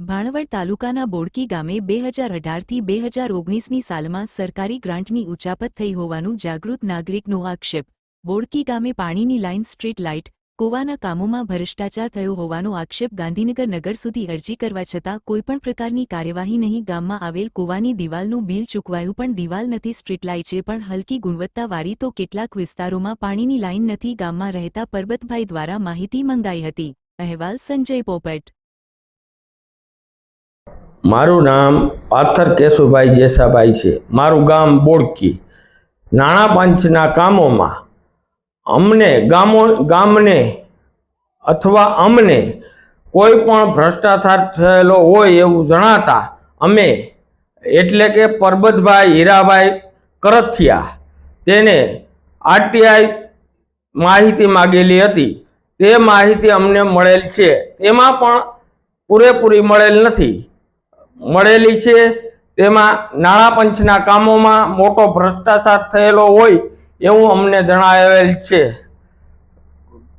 ભાણવડ તાલુકાના બોડકી ગામે બે હજાર અઢારથી બે હજાર ઓગણીસની સાલમાં સરકારી ગ્રાન્ટની ઉચાપત થઈ હોવાનું જાગૃત નાગરિકનો આક્ષેપ. બોડકી ગામે પાણીની લાઇન, સ્ટ્રીટ લાઇટ, કૂવાના કામોમાં ભ્રષ્ટાચાર થયો હોવાનો આક્ષેપ ગાંધીનગર નગર સુધી અરજી કરવા છતાં કોઈપણ પ્રકારની કાર્યવાહી નહીં. ગામમાં આવેલ કૂવાની દિવાલનું બિલ ચૂકવાયું પણ દિવાલ નથી. સ્ટ્રીટ લાઇટ છે પણ હલકી ગુણવત્તાવાળી તો કેટલાક વિસ્તારોમાં પાણીની લાઇન નથી. ગામમાં રહેતા પરબતભાઈ દ્વારા માહિતી મંગાઈ હતી. અહેવાલ સંજય પોપટ. મારું નામ પાથર કેશુભાઈ જેસાભાઈ છે. મારું ગામ બોડકી. નાણાં પંચના કામોમાં અમને ગામો, ગામને અથવા અમને કોઈ પણ ભ્રષ્ટાચાર થયેલો હોય એવું જણાતા અમે એટલે કે પરબતભાઈ હીરાભાઈ કરથિયા તેને આરટીઆઈ માહિતી માગેલી હતી. તે માહિતી અમને મળેલ છે. તેમાં પણ પૂરેપૂરી મળેલ નથી. મળેલી છે. તેમાં નાણાં પંચના કામોમાં મોટો ભ્રષ્ટાચાર થયેલો હોય એવું અમને જણાવેલ છે.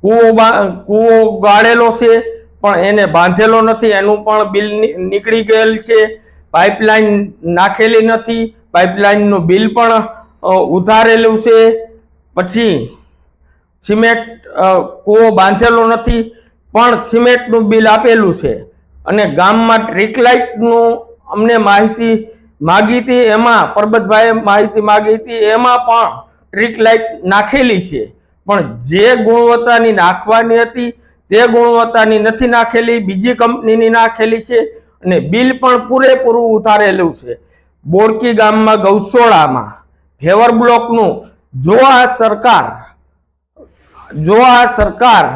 કૂવો કૂવો ગાળેલો છે, પણ એને બાંધેલો નથી. એનું પણ બિલ નીકળી ગયેલ છે. પાઇપલાઇન નાખેલી નથી. પાઇપલાઇનનું બિલ પણ ઉધારેલું છે. પછી સિમેન્ટ કૂવો બાંધેલો નથી, પણ સિમેન્ટનું બિલ આપેલું છે. અને ગામમાં ટ્રીક લાઇટનું અમને માહિતી માગી હતી, એમાં પરબતભાઈએ માહિતી માગી હતી, એમાં પણ ટ્રીક લાઇટ નાખેલી છે. પણ જે ગુણવત્તાની નાખવાની હતી, તે ગુણવત્તાની નથી નાખેલી, બીજી કંપનીની નાખેલી છે અને બિલ પણ પૂરેપૂરું ઉતારેલું છે. બોરકી ગામમાં ગૌસોળામાં ફેવર બ્લોકનું જો આ સરકાર જો આ સરકાર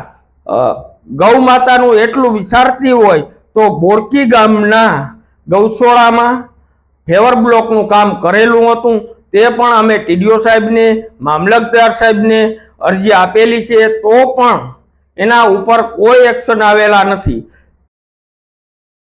ગૌ માતાનું એટલું વિચારતી હોય તો બોરકી ગામના ગૌસોળામાં ફેવર બ્લોકનું કામ કરેલું હતું. તે પણ અમે ટીડીઓ સાહેબને મામલતદાર સાહેબને અરજી આપેલી છે. તો પણ એના ઉપર કોઈ એક્શન આવેલા નથી.